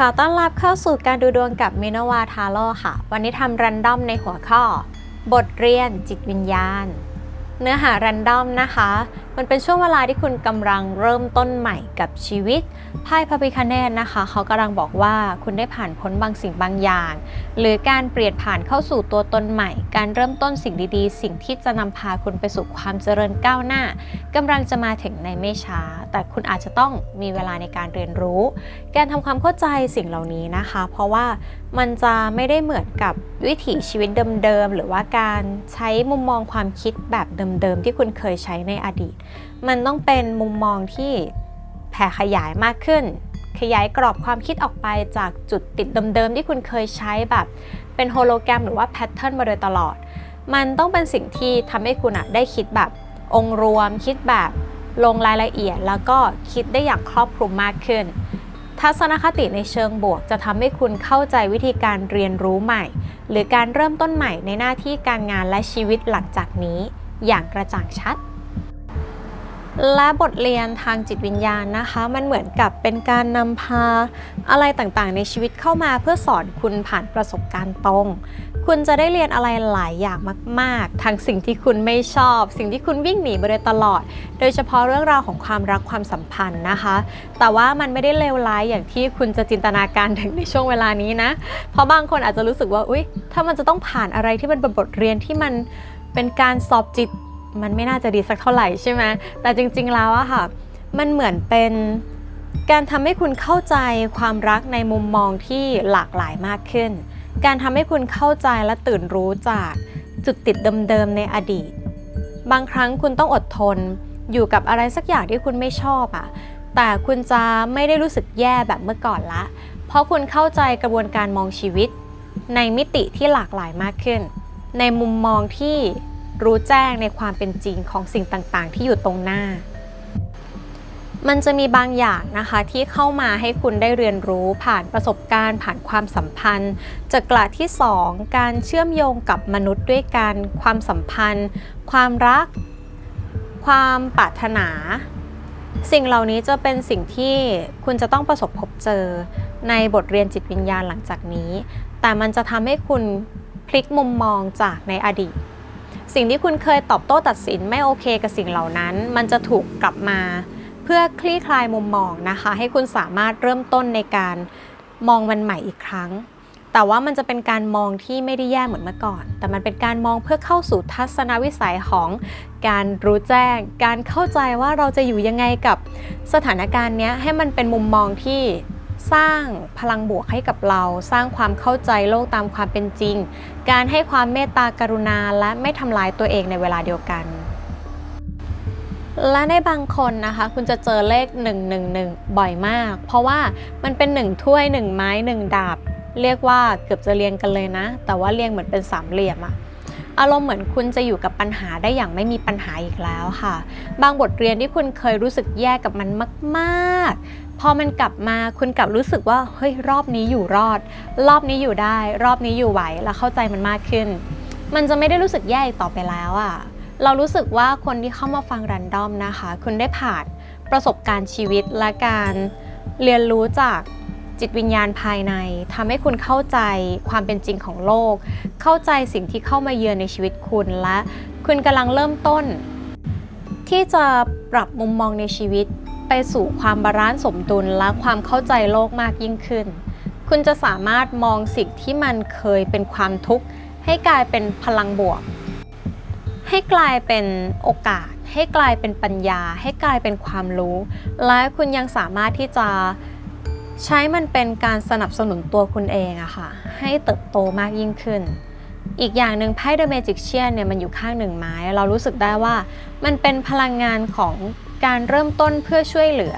ขอต้อนรับเข้าสู่การดูดวงกับมินวาทาโร่ค่ะ วันนี้ทำรันดอมในหัวข้อ บทเรียนจิตวิญญาณ เนื้อหารันดอมนะคะ มันเป็นช่วงเวลาที่คุณกำลังเริ่มต้นใหม่กับชีวิตไพ่พระพิคเนตนะคะเขากำลังบอกว่าคุณได้ผ่านพ้นบางสิ่งบางอย่าง หรือการเปลี่ยนผ่านเข้าสู่ตัวตนใหม่ การเริ่มต้นสิ่งดีๆ สิ่งที่จะนำพาคุณไปสู่ความเจริญก้าวหน้ากำลังจะมาถึงในไม่ช้า แต่คุณอาจจะต้องมีเวลาในการเรียนรู้ การทำความเข้าใจสิ่งเหล่านี้นะคะ เพราะว่ามันจะไม่ได้เหมือนกับวิถีชีวิตเดิมๆหรือว่าการใช้มุมมองความคิดแบบเดิมๆที่คุณเคยใช้ในอดีต มันต้องเป็นมุมมองที่แผ่ขยายมากขึ้น ขยายกรอบความคิดออกไปจากจุดติดเดิมๆที่คุณเคยใช้แบบเป็นโฮโลแกรมหรือว่าแพทเทิร์นมาโดยตลอด มันต้องเป็นสิ่งที่ทำให้คุณอะได้คิดแบบองค์รวม คิดแบบลงรายละเอียด แล้วก็คิดได้อย่างครอบคลุมมากขึ้น ทัศนคติในเชิงบวก จะทำให้คุณเข้าใจวิธีการเรียนรู้ใหม่ หรือการเริ่มต้นใหม่ในหน้าที่การงานและชีวิตหลังจากนี้ อย่างกระจ่างชัด และบทเรียนทางจิตวิญญาณนะคะ มันเหมือนกับเป็นการนำพาอะไรต่างๆ ในชีวิตเข้ามาเพื่อสอนคุณผ่านประสบการณ์ตรง คุณจะได้เรียนอะไรหลายอย่างมากๆ ทั้งสิ่งที่คุณไม่ชอบ สิ่งที่คุณวิ่งหนีมาโดยตลอด โดยเฉพาะเรื่องราวของความรักความสัมพันธ์นะคะ แต่ว่ามันไม่ได้เลวร้ายอย่างที่คุณจะจินตนาการถึงในช่วงเวลานี้นะ เพราะบางคนอาจจะรู้สึกว่าอุ๊ย ถ้ามันจะต้องผ่านอะไรที่มันเป็นบทเรียนที่มันเป็นการสอบจิต มันไม่น่าจะดีสักเท่าไหร่ใช่ไหมแต่จริงๆแล้วอะค่ะ มันเหมือนเป็นการทำให้คุณเข้าใจความรักในมุมมองที่หลากหลายมากขึ้น การทำให้คุณเข้าใจและตื่นรู้จากจุดติดเดิมๆในอดีต บางครั้งคุณต้องอดทนอยู่กับอะไรสักอย่างที่คุณไม่ชอบอะแต่คุณจะไม่ได้รู้สึกแย่แบบเมื่อก่อนละ เพราะคุณเข้าใจกระบวนการมองชีวิต ในมิติที่หลากหลายมากขึ้น ในมุมมองที่ รู้แจ้งในความเป็นจริงของสิ่งต่างๆ ที่อยู่ตรงหน้า มันจะมีบางอย่างนะคะที่เข้ามาให้คุณได้เรียนรู้ผ่านประสบการณ์ ผ่านความสัมพันธ์จากกระที่ 2 การเชื่อมโยงกับมนุษย์ด้วยกัน ความสัมพันธ์ ความรัก ความปรารถนา สิ่งเหล่านี้จะเป็นสิ่งที่คุณจะต้องประสบพบเจอในบทเรียนจิตวิญญาณหลังจากนี้ แต่มันจะทำให้คุณพลิกมุมมองจากในอดีต สิ่งที่คุณเคยตอบโต้ตัดสินไม่โอเคกับสิ่งเหล่านั้น มันจะถูกกลับมา เพื่อคลี่คลายมุมมองนะคะ ให้คุณสามารถเริ่มต้นในการมองมันใหม่อีกครั้ง แต่ว่ามันจะเป็นการมองที่ไม่ได้แย่เหมือนเมื่อก่อน แต่มันเป็นการมองเพื่อเข้าสู่ทัศนวิสัยของการรู้แจ้ง การเข้าใจว่าเราจะอยู่ยังไงกับสถานการณ์นี้ให้มันเป็นมุมมองที่ สร้างพลังบวกให้กับเรา สร้างความเข้าใจโลกตามความเป็นจริง การให้ความเมตตากรุณาและไม่ทำลายตัวเองในเวลาเดียวกัน และในบางคนนะคะ คุณจะเจอเลข 111 บ่อยมาก เพราะว่ามันเป็น 1 ถ้วย 1 ไม้ 1 ดาบ เรียกว่าเกือบจะเรียงกันเลยนะ แต่ว่าเรียงเหมือนเป็นสามเหลี่ยมอะ อารมณ์เหมือนคุณจะอยู่กับปัญหาได้อย่างไม่มีปัญหาอีกแล้วค่ะ บางบทเรียนที่คุณเคยรู้สึกแย่กับมันมาก ๆ พอมันกลับมาคุณกลับรู้สึกว่าเฮ้ยรอบนี้อยู่รอด รอบนี้อยู่ได้ รอบนี้อยู่ไหวแล้วเข้าใจมันมากขึ้น มันจะไม่ได้รู้สึกแย่อีกต่อไปแล้วอะเรารู้สึกว่าคนที่เข้ามาฟังรันดอมนะคะ คุณได้ผ่านประสบการณ์ชีวิตและการเรียนรู้จาก จิตวิญญาณภายในทำให้คุณเข้าใจความเป็นจริงของโลก เข้าใจสิ่งที่เข้ามาเยือนในชีวิตคุณและ คุณกำลังเริ่มต้น ที่จะปรับมุมมองในชีวิต ไปสู่ความบาลานซ์สมดุลและความเข้าใจโลกมากยิ่งขึ้น คุณจะสามารถมองสิ่งที่มันเคยเป็นความทุกข์ให้กลายเป็นพลังบวก ให้กลายเป็นโอกาส ให้กลายเป็นปัญญา ให้กลายเป็นความรู้ และคุณยังสามารถที่จะ ใช้มันเป็นการสนับสนุนตัวคุณเองอะค่ะ ให้เติบโตมากยิ่งขึ้น อีกอย่างหนึ่งไพ่เดอะเมจิกเชียนเนี่ยมันอยู่ข้างหนึ่งไม้ เรารู้สึกได้ว่ามันเป็นพลังงานของการเริ่มต้นเพื่อช่วยเหลือ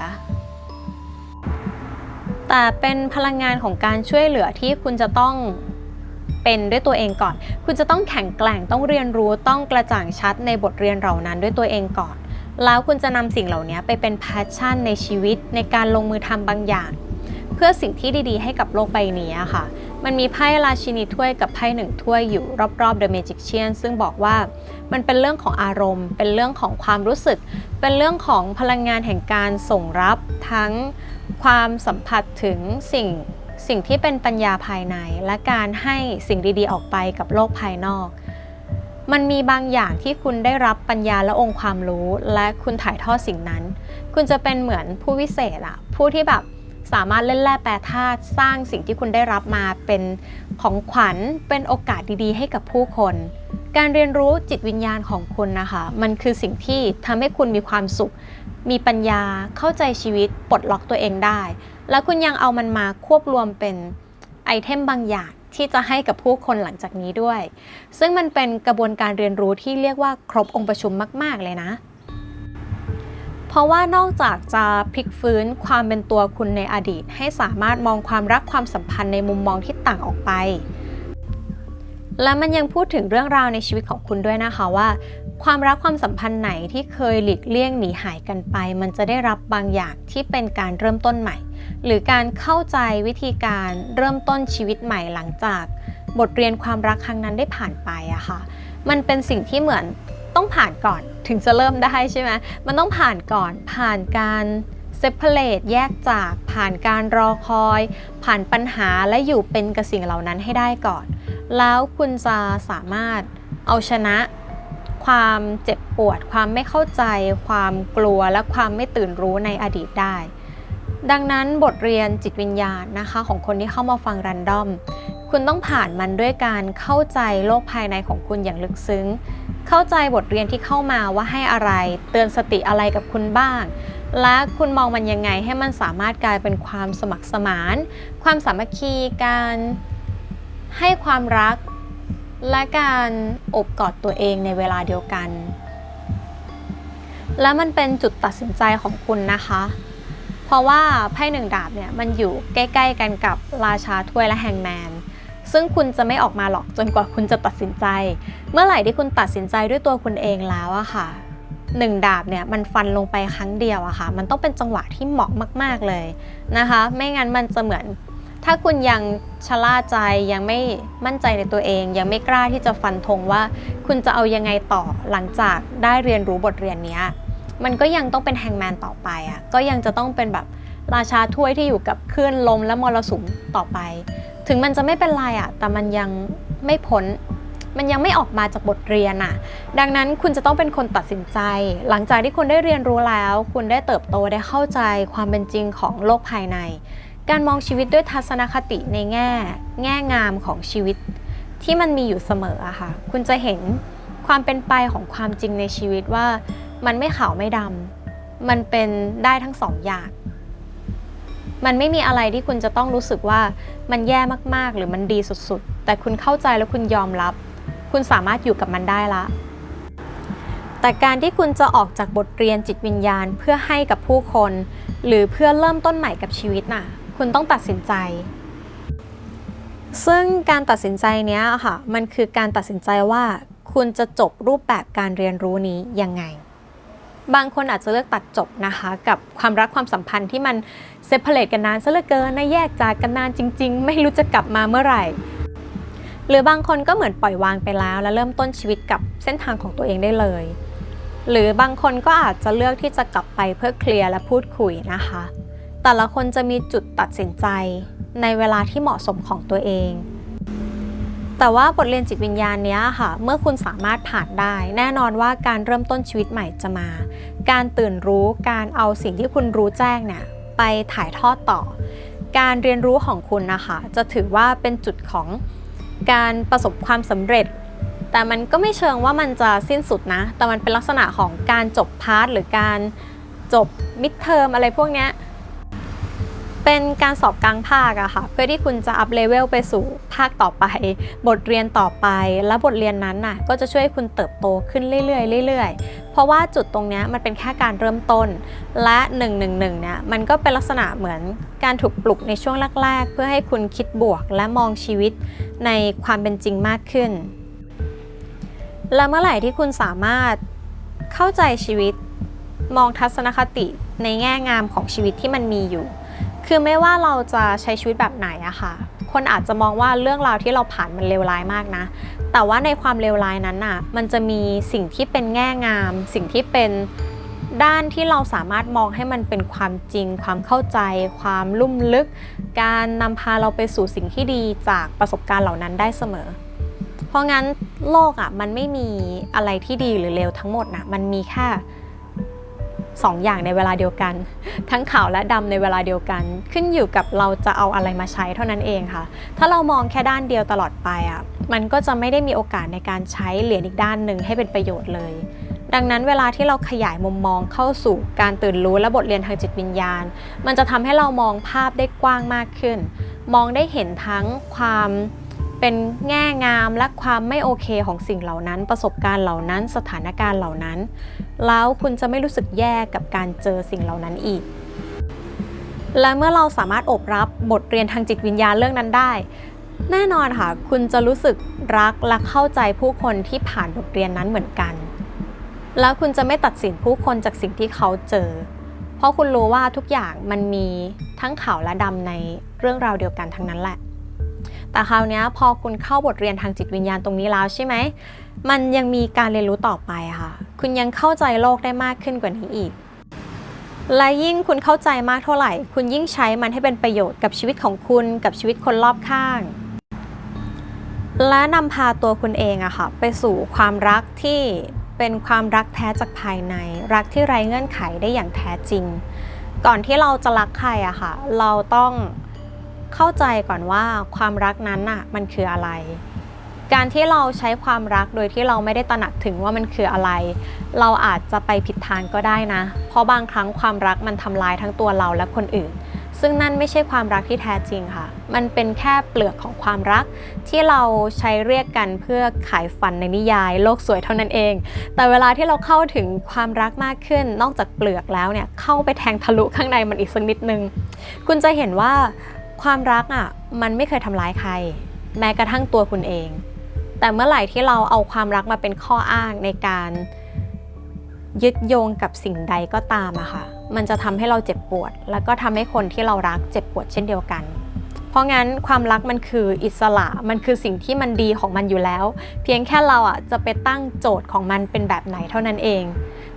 แต่เป็นพลังงานของการช่วยเหลือที่คุณจะต้องเป็นด้วยตัวเองก่อน คุณจะต้องแข็งแกร่งต้องเรียนรู้ต้องกระจ่างชัดในบทเรียนเหล่านั้นด้วยตัวเองก่อน แล้วคุณจะนำสิ่งเหล่านี้ไปเป็นแพชชั่นในชีวิตในการลงมือทำบางอย่าง พื่อสิ่งที่ดีๆ ให้กับโลกใบนี้ค่ะ มันมีไพ่ราชินีถ้วยกับไพ่หนึ่งถ้วยอยู่รอบๆ The Magician ซึ่งบอกว่ามันเป็นเรื่องของอารมณ์ เป็นเรื่องของความรู้สึก เป็นเรื่องของพลังงานแห่งการส่งรับทั้งความสัมผัสถึงสิ่งสิ่งที่เป็นปัญญาภายใน และการให้สิ่งดีๆ ออกไปกับโลกภายนอก มันมีบางอย่างที่คุณได้รับปัญญาและองค์ความรู้ และคุณถ่ายทอดสิ่งนั้น คุณจะเป็นเหมือนผู้วิเศษอะผู้ที่แบบ สามารถเล่นแร่แปรธาตุสร้างสิ่งที่คุณได้รับมาเป็นของขวัญเป็นโอกาสดีๆ ให้กับผู้คน การเรียนรู้จิตวิญญาณของคุณนะคะ มันคือสิ่งที่ทำให้คุณมีความสุข มีปัญญาเข้าใจชีวิตปลดล็อกตัวเองได้ แล้วคุณยังเอามันมาควบรวมเป็นไอเทมบางอย่างที่จะให้กับผู้คนหลังจากนี้ด้วย ซึ่งมันเป็นกระบวนการเรียนรู้ที่เรียกว่าครบองค์ประชุมมาก ๆ เลยนะ เพราะว่านอกจากจะพลิกฟื้นความเป็นตัวคุณในอดีต ให้สามารถมองความรักความสัมพันธ์ในมุมมองที่ต่างออกไป และมันยังพูดถึงเรื่องราวในชีวิตของคุณด้วยนะคะว่า ความรักความสัมพันธ์ไหนที่เคยหลีกเลี่ยงหนีหายกันไป มันจะได้รับบางอย่างที่เป็นการเริ่มต้นใหม่ หรือการเข้าใจวิธีการเริ่มต้นชีวิตใหม่หลังจาก บทเรียนความรักครั้งนั้นได้ผ่านไปอะค่ะ มันเป็นสิ่งที่เหมือน ต้องผ่านก่อนถึงจะเริ่มได้ใช่ไหมมันต้องผ่านก่อนผ่านการเซปเปอร์แยกจากผ่านการรอคอย ผ่านปัญหาและอยู่เป็นกับสิ่งเหล่านั้นให้ได้ก่อน แล้วคุณจะสามารถเอาชนะความเจ็บปวด ความไม่เข้าใจ ความกลัวและความไม่ตื่นรู้ในอดีตได้ ดังนั้นบทเรียนจิตวิญญาณนะคะของคนที่เข้ามาฟังรันดอม คุณต้องผ่านมันด้วยการเข้าใจโลกภายในของคุณอย่างลึกซึ้ง เข้าใจบทเรียนที่เข้ามาว่าให้อะไร เตือนสติอะไรกับคุณบ้าง และคุณมองมันยังไงให้มันสามารถกลายเป็นความสมัครสมาน ความสามัคคีการให้ความรัก และการอบกอดตัวเองในเวลาเดียวกัน และมันเป็นจุดตัดสินใจของคุณนะคะ เพราะว่าไพ่หนึ่งดาบเนี่ยมันอยู่ใกล้ ๆ กันกับราชาถ้วยและแฮงแมน ซึ่งคุณจะไม่ออกมาหรอกจนกว่าคุณจะตัดสินใจ เมื่อไหร่ที่คุณตัดสินใจด้วยตัวคุณเองแล้วอะค่ะหนึ่งดาบเนี่ยมันฟันลงไปครั้งเดียวอะค่ะ มันต้องเป็นจังหวะที่เหมาะมาก ๆเลยนะคะ ไม่งั้นมันจะเหมือน ถ้าคุณยังชะล่าใจยังไม่มั่นใจในตัวเอง ยังไม่กล้าที่จะฟันธงว่า คุณจะเอายังไงต่อหลังจากได้เรียนรู้บทเรียนนี้มันก็ยังต้องเป็นแฮงแมนต่อไปอะก็ยังจะต้องเป็นแบบราชาถ้วยที่อยู่กับคลื่นลมและมรสุมต่อไป ถึงมันจะไม่เป็นไรอะแต่มันยังไม่พ้นมันยังไม่ออกมาจากบทเรียนอะดังนั้นคุณจะต้องเป็นคนตัดสินใจ หลังจากที่คุณได้เรียนรู้แล้ว คุณได้เติบโตได้เข้าใจความเป็นจริงของโลกภายใน การมองชีวิตด้วยทัศนคติในแง่ แง่งามของชีวิต ที่มันมีอยู่เสมออะค่ะ คุณจะเห็นความเป็นไปของความจริงในชีวิตว่า มันไม่ขาวไม่ดำมันเป็นได้ทั้งสองอย่าง มันไม่มีอะไรที่คุณจะต้องรู้สึกว่ามันแย่มากๆ หรือมันดีสุดๆ แต่คุณเข้าใจแล้วคุณยอมรับ คุณสามารถอยู่กับมันได้ละ แต่การที่คุณจะออกจากบทเรียนจิตวิญญาณเพื่อให้กับผู้คน หรือเพื่อเริ่มต้นใหม่กับชีวิตน่ะ คุณต้องตัดสินใจ ซึ่งการตัดสินใจเนี้ยค่ะ มันคือการตัดสินใจว่าคุณจะจบรูปแบบการเรียนรู้นี้ยังไง บางคนอาจจะเลือกตัดจบนะคะ กับความรักความสัมพันธ์ที่มันเซปเ r รตกันนานซะเหลือเกินนะแยกจากกันนานจริง ๆ ไม่รู้จะกลับมาเมื่อไหร่ หรือบางคนก็เหมือนปล่อยวางไปแล้ว และเริ่มต้นชีวิตกับเส้นทางของตัวเองได้เลย หรือบางคนก็อาจจะเลือกที่จะกลับไปเพื่อเคลียร์และพูดคุยนะคะ แต่ละคนจะมีจุดตัดสินใจในเวลาที่เหมาะสมของตัวเอง แต่ว่าบทเรียนจิตวิญญาณเนี้ยค่ะ เมื่อคุณสามารถผ่านได้ แน่นอนว่าการเริ่มต้นชีวิตใหม่จะมา การตื่นรู้การเอาสิ่งที่คุณรู้แจ้งเนี่ยไปถ่ายทอดต่อ การเรียนรู้ของคุณนะคะจะถือว่าเป็นจุดของการประสบความสำเร็จ แต่มันก็ไม่เชิงว่ามันจะสิ้นสุดนะ แต่มันเป็นลักษณะของการจบพาร์ทหรือการจบมิดเทอมอะไรพวกเนี้ย เป็นการสอบกลางภาคอะค่ะ เพื่อที่คุณจะอัพเลเวลไปสู่ภาคต่อไป บทเรียนต่อไป และบทเรียนนั้นน่ะก็จะช่วยให้คุณเติบโตขึ้นเรื่อยๆเรื่อยๆ เพราะว่าจุดตรงนี้มันเป็นแค่การเริ่มต้น และ 111เนี่ยมันก็เป็นลักษณะเหมือนการถูกปลุกในช่วงแรกๆ เพื่อให้คุณคิดบวกและมองชีวิตในความเป็นจริงมากขึ้น และเมื่อไหร่ที่คุณสามารถเข้าใจชีวิต มองทัศนคติในแง่งามของชีวิตที่มันมีอยู่ คือไม่ว่าเราจะใช้ชีวิตแบบไหนอะค่ะ คนอาจจะมองว่าเรื่องราวที่เราผ่านมันเลวร้ายมากนะ แต่ว่าในความเลวร้ายนั้นน่ะ มันจะมีสิ่งที่เป็นแง่งาม สิ่งที่เป็นด้านที่เราสามารถมองให้มันเป็นความจริง ความเข้าใจ ความลุ่มลึก การนำพาเราไปสู่สิ่งที่ดีจากประสบการณ์เหล่านั้นได้เสมอ เพราะงั้นโลกอะมันไม่มีอะไรที่ดีหรือเลวทั้งหมดนะมันมีแค่ สองอย่างในเวลาเดียวกัน ทั้งขาวและดำในเวลาเดียวกัน ขึ้นอยู่กับเราจะเอาอะไรมาใช้เท่านั้นเองค่ะ ถ้าเรามองแค่ด้านเดียวตลอดไปอะมันก็จะไม่ได้มีโอกาสในการใช้เหรียญอีกด้านหนึ่งให้เป็นประโยชน์เลย ดังนั้นเวลาที่เราขยายมุมมองเข้าสู่การตื่นรู้และบทเรียนทางจิตวิญญาณ มันจะทำให้เรามองภาพได้กว้างมากขึ้น มองได้เห็นทั้งความ เป็นแง่งามและความไม่โอเคของสิ่งเหล่านั้น ประสบการณ์เหล่านั้นสถานการณ์เหล่านั้น แล้วคุณจะไม่รู้สึกแย่กับการเจอสิ่งเหล่านั้นอีก และเมื่อเราสามารถอบรับบทเรียนทางจิตวิญญาณเรื่องนั้นได้ แน่นอนค่ะ คุณจะรู้สึกรักและเข้าใจผู้คนที่ผ่านบทเรียนนั้นเหมือนกัน แล้วคุณจะไม่ตัดสินผู้คนจากสิ่งที่เขาเจอ เพราะคุณรู้ว่าทุกอย่างมันมีทั้งขาวและดำในเรื่องราวเดียวกันทั้งนั้นแหละ แต่คราวนี้พอคุณเข้าบทเรียนทางจิตวิญญาณตรงนี้แล้วใช่ไหม มันยังมีการเรียนรู้ต่อไปค่ะ คุณยังเข้าใจโลกได้มากขึ้นกว่านี้อีก และยิ่งคุณเข้าใจมากเท่าไหร่ คุณยิ่งใช้มันให้เป็นประโยชน์กับชีวิตของคุณกับชีวิตคนรอบข้าง และนำพาตัวคุณเองอะค่ะ ไปสู่ความรักที่เป็นความรักแท้จากภายใน รักที่ไร้เงื่อนไขได้อย่างแท้จริง ก่อนที่เราจะรักใครอะค่ะ เราต้อง เข้าใจก่อนว่าความรักนั้นอะมันคืออะไร การที่เราใช้ความรักโดยที่เราไม่ได้ตระหนักถึงว่ามันคืออะไร เราอาจจะไปผิดทางก็ได้นะ เพราะบางครั้งความรักมันทำลายทั้งตัวเราและคนอื่น ซึ่งนั่นไม่ใช่ความรักที่แท้จริงค่ะ มันเป็นแค่เปลือกของความรัก ที่เราใช้เรียกกันเพื่อขายฝันในนิยาย โลกสวยเท่านั้นเอง แต่เวลาที่เราเข้าถึงความรักมากขึ้น นอกจากเปลือกแล้วเนี่ยเข้าไปแทงทะลุข้างในมันอีกสักนิดนึง คุณจะเห็นว่า ความรักอะมันไม่เคยทำร้ายใคร แม้กระทั่งตัวคุณเอง แต่เมื่อไหร่ที่เราเอาความรักมาเป็นข้ออ้างในการยึดโยงกับสิ่งใดก็ตามอะค่ะ มันจะทำให้เราเจ็บปวด แล้วก็ทำให้คนที่เรารักเจ็บปวดเช่นเดียวกัน เพราะงั้นความรักมันคืออิสระ มันคือสิ่งที่มันดีของมันอยู่แล้ว เพียงแค่เราอะจะไปตั้งโจทย์ของมันเป็นแบบไหนเท่านั้นเอง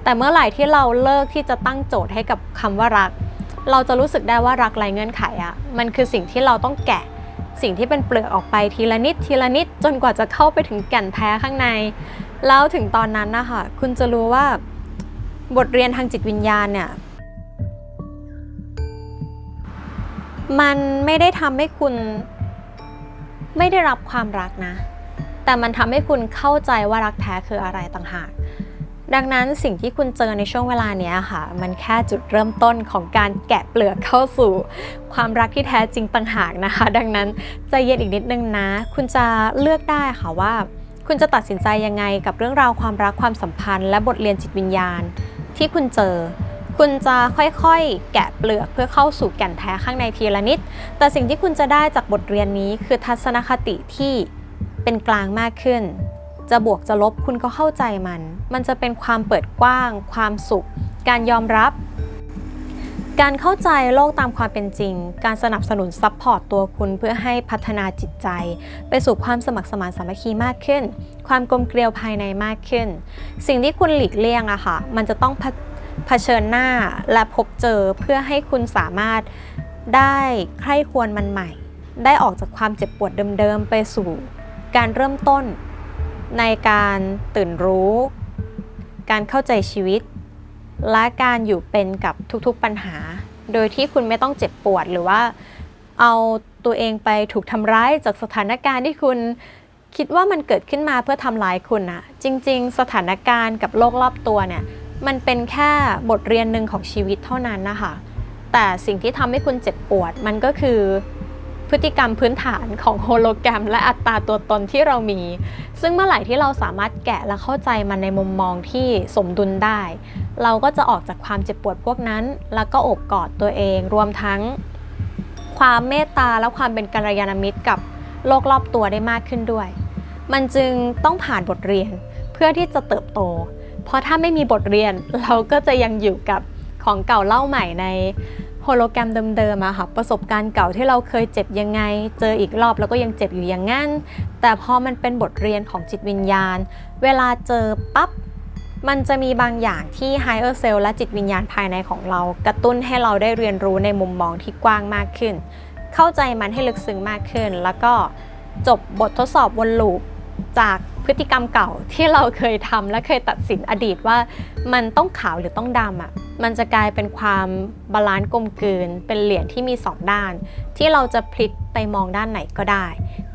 แต่เมื่อไหร่ที่เราเลิกที่จะตั้งโจทย์ให้กับคำว่ารัก เราจะรู้สึกได้ว่ารักไร้เงื่อนไขอะมันคือสิ่งที่เราต้องแกะสิ่งที่เป็นเปลือกออกไปทีละนิดทีละนิดจนกว่าจะเข้าไปถึงแก่นแท้ข้างใน แล้วถึงตอนนั้นนะคะคุณจะรู้ว่าบทเรียนทางจิตวิญญาณเนี่ยมันไม่ได้ทำให้คุณไม่ได้รับความรักนะ แต่มันทำให้คุณเข้าใจว่ารักแท้คืออะไรต่างหาก ดังนั้นสิ่งที่คุณเจอในช่วงเวลาเนี้ยค่ะ มันแค่จุดเริ่มต้นของการแกะเปลือกเข้าสู่ ความรักที่แท้จริงต่างหากนะคะ ดังนั้นใจเย็นอีกนิดนึงนะ คุณจะเลือกได้ค่ะว่า คุณจะตัดสินใจยังไงกับเรื่องราวความรักความสัมพันธ์ และบทเรียนจิตวิญญาณ ที่คุณเจอ คุณจะค่อยๆ แกะเปลือกเพื่อเข้าสู่แก่นแท้ข้างในทีละนิด แต่สิ่งที่คุณจะได้จากบทเรียนนี้คือทัศนคติที่เป็นกลางมากขึ้น จะบวกจะลบคุณก็เข้าใจมัน มันจะเป็นความเปิดกว้าง ความสุข การยอมรับ การเข้าใจโลกตามความเป็นจริง การสนับสนุนซัพพอร์ตตัวคุณเพื่อให้พัฒนาจิตใจ ไปสู่ความสมัครสมานสามัคคีมากขึ้น ความกลมเกลียวภายในมากขึ้น สิ่งที่คุณหลีกเลี่ยงอะค่ะ มันจะต้องเผเผชิญหน้าและพบเจอเพื่อให้คุณสามารถได้ใคร่ควรมันใหม่ ได้ออกจากความเจ็บปวดเดิมๆไปสู่การเริ่มต้น ในการตื่นรู้ การเข้าใจชีวิต และการอยู่เป็นกับทุกๆปัญหา โดยที่คุณไม่ต้องเจ็บปวดหรือว่าเอาตัวเองไปถูกทำร้ายจากสถานการณ์ที่คุณคิดว่ามันเกิดขึ้นมาเพื่อทำร้ายคุณอะจริง ๆ สถานการณ์กับโลกรอบตัวเนี่ยมันเป็นแค่บทเรียนหนึ่งของชีวิตเท่านั้นนะคะแต่สิ่งที่ทำให้คุณเจ็บปวดมันก็คือ พฤติกรรมพื้นฐานของโฮโลแกรม และอัตราตัวตนที่เรามี ซึ่งเมื่อไหร่ที่เราสามารถแกะและเข้าใจมันในมุมมองที่สมดุลได้ เราก็จะออกจากความเจ็บปวดพวกนั้น แล้วก็อบกอดตัวเอง รวมทั้ง ความเมตตาและความเป็นกัลยาณมิตรกับโลกรอบตัวได้มากขึ้นด้วย มันจึงต้องผ่านบทเรียนเพื่อที่จะเติบโต เพราะถ้าไม่มีบทเรียนเราก็จะยังอยู่กับของเก่าเล่าใหม่ใน โฮโลแกรมเดิมๆอะค่ะประสบการณ์เก่าที่เราเคยเจ็บยังไง เจออีกรอบแล้วก็ยังเจ็บอยู่อย่างงั้น แต่พอมันเป็นบทเรียนของจิตวิญญาณ เวลาเจอปั๊บมันจะมีบางอย่างที่ higher self และจิตวิญญาณภายในของเรา กระตุ้นให้เราได้เรียนรู้ในมุมมองที่กว้างมากขึ้น เข้าใจมันให้ลึกซึ้งมากขึ้น แล้วก็จบบททดสอบวนลูปจาก พฤติกรรมเก่าที่เราเคยทำและเคยตัดสินอดีตว่า มันต้องขาวหรือต้องดำอะมันจะกลายเป็นความบาลานซ์กลมกลืน เป็นเหรียญที่มีสองด้าน ที่เราจะพลิกไปมองด้านไหนก็ได้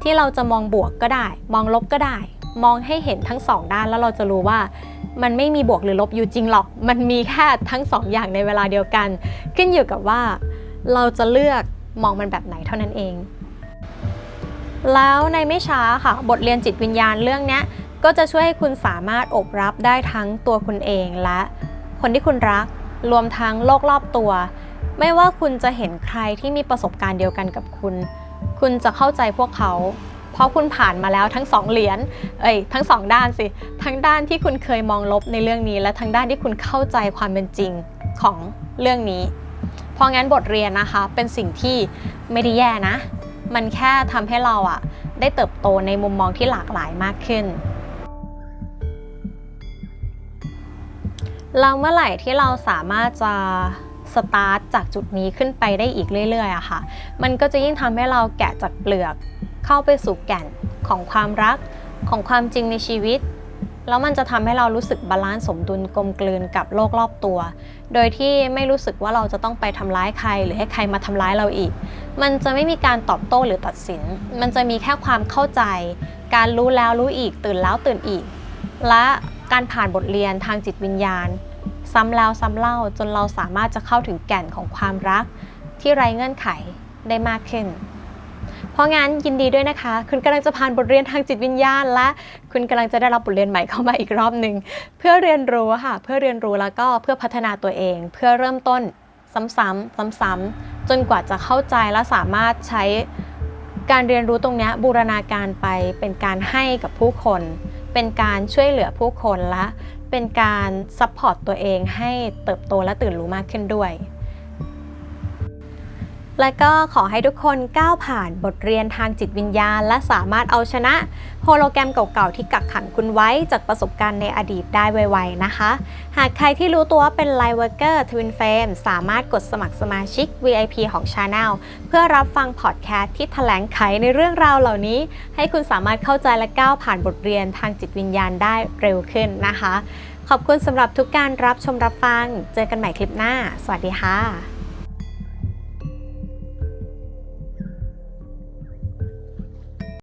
ที่เราจะมองบวกก็ได้ มองลบก็ได้ มองให้เห็นทั้งสองด้านแล้วเราจะรู้ว่ามันไม่มีบวกหรือลบอยู่จริงหรอก มันมีแค่ทั้งสองอย่างในเวลาเดียวกัน ขึ้นอยู่กับว่าเราจะเลือกมองมันแบบไหนเท่านั้นเอง แล้วในไม่ช้าค่ะ บทเรียนจิตวิญญาณเรื่องนี้ก็จะช่วยให้คุณสามารถอบรับได้ทั้งตัวคุณเองและ คนที่คุณรัก รวมทั้งโลกรอบตัว ไม่ว่าคุณจะเห็นใครที่มีประสบการณ์เดียวกันกับคุณ คุณจะเข้าใจพวกเขา เพราะคุณผ่านมาแล้วทั้งสองเหรียญ เอ้ย ทั้งสองด้านสิ ทั้งด้านที่คุณเคยมองลบในเรื่องนี้ และทั้งด้านที่คุณเข้าใจความเป็นจริงของเรื่องนี้ เพราะงั้นบทเรียนนะคะ เป็นสิ่งที่ไม่ได้แย่นะ มันแค่ทำให้เราอะได้เติบโตในมุมมองที่หลากหลายมากขึ้น เราเมื่อไหร่ที่เราสามารถจะสตาร์ทจากจุดนี้ขึ้นไปได้อีกเรื่อยๆอะค่ะ มันก็จะยิ่งทำให้เราแกะจากเปลือก เข้าไปสู่แก่นของความรักของความจริงในชีวิต แล้วมันจะทำให้เรารู้สึกบาลานซ์สมดุลกลมกลืนกับโลกรอบตัว โดยที่ไม่รู้สึกว่าเราจะต้องไปทำร้ายใคร หรือให้ใครมาทำร้ายเราอีก มันจะไม่มีการตอบโต้หรือตัดสิน มันจะมีแค่ความเข้าใจ การรู้แล้วรู้อีก ตื่นแล้วตื่นอีก และการผ่านบทเรียนทางจิตวิญญาณ ซ้ำแล้วซ้ำเล่าจนเราสามารถจะเข้าถึงแก่นของความรัก ที่ไร้เงื่อนไขได้มากขึ้น เพราะงั้นยินดีด้วยนะคะ คุณกำลังจะผ่านบทเรียนทางจิตวิญญาณ และคุณกำลังจะได้รับบทเรียนใหม่เข้ามาอีกรอบหนึ่งเพื่อเรียนรู้ค่ะ เพื่อเรียนรู้แล้วก็เพื่อพัฒนาตัวเอง เพื่อเริ่มต้นซ้ำๆซ้ำๆจนกว่าจะเข้าใจและสามารถใช้การเรียนรู้ตรงนี้บูรณาการไปเป็นการให้กับผู้คน เป็นการช่วยเหลือผู้คนและเป็นการซัพพอร์ตตัวเองให้เติบโตและตื่นรู้มากขึ้นด้วย และก็ขอให้ทุกคนก้าวผ่านบทเรียนทางจิตวิญญาณ และสามารถเอาชนะโฮโลแกรมเก่าๆ ที่กักขังคุณไว้จากประสบการณ์ในอดีตได้ไวๆนะคะ หากใครที่รู้ตัวว่าเป็น Light Worker Twin Flame สามารถกดสมัครสมาชิก VIP ของ Channel เพื่อรับฟังพอดแคสต์ที่แถลงไขในเรื่องราวเหล่านี้ ให้คุณสามารถเข้าใจและก้าวผ่านบทเรียนทางจิตวิญญาณได้เร็วขึ้นนะคะ ขอบคุณสำหรับทุกการรับชมรับฟัง เจอกันใหม่คลิปหน้า สวัสดีค่ะ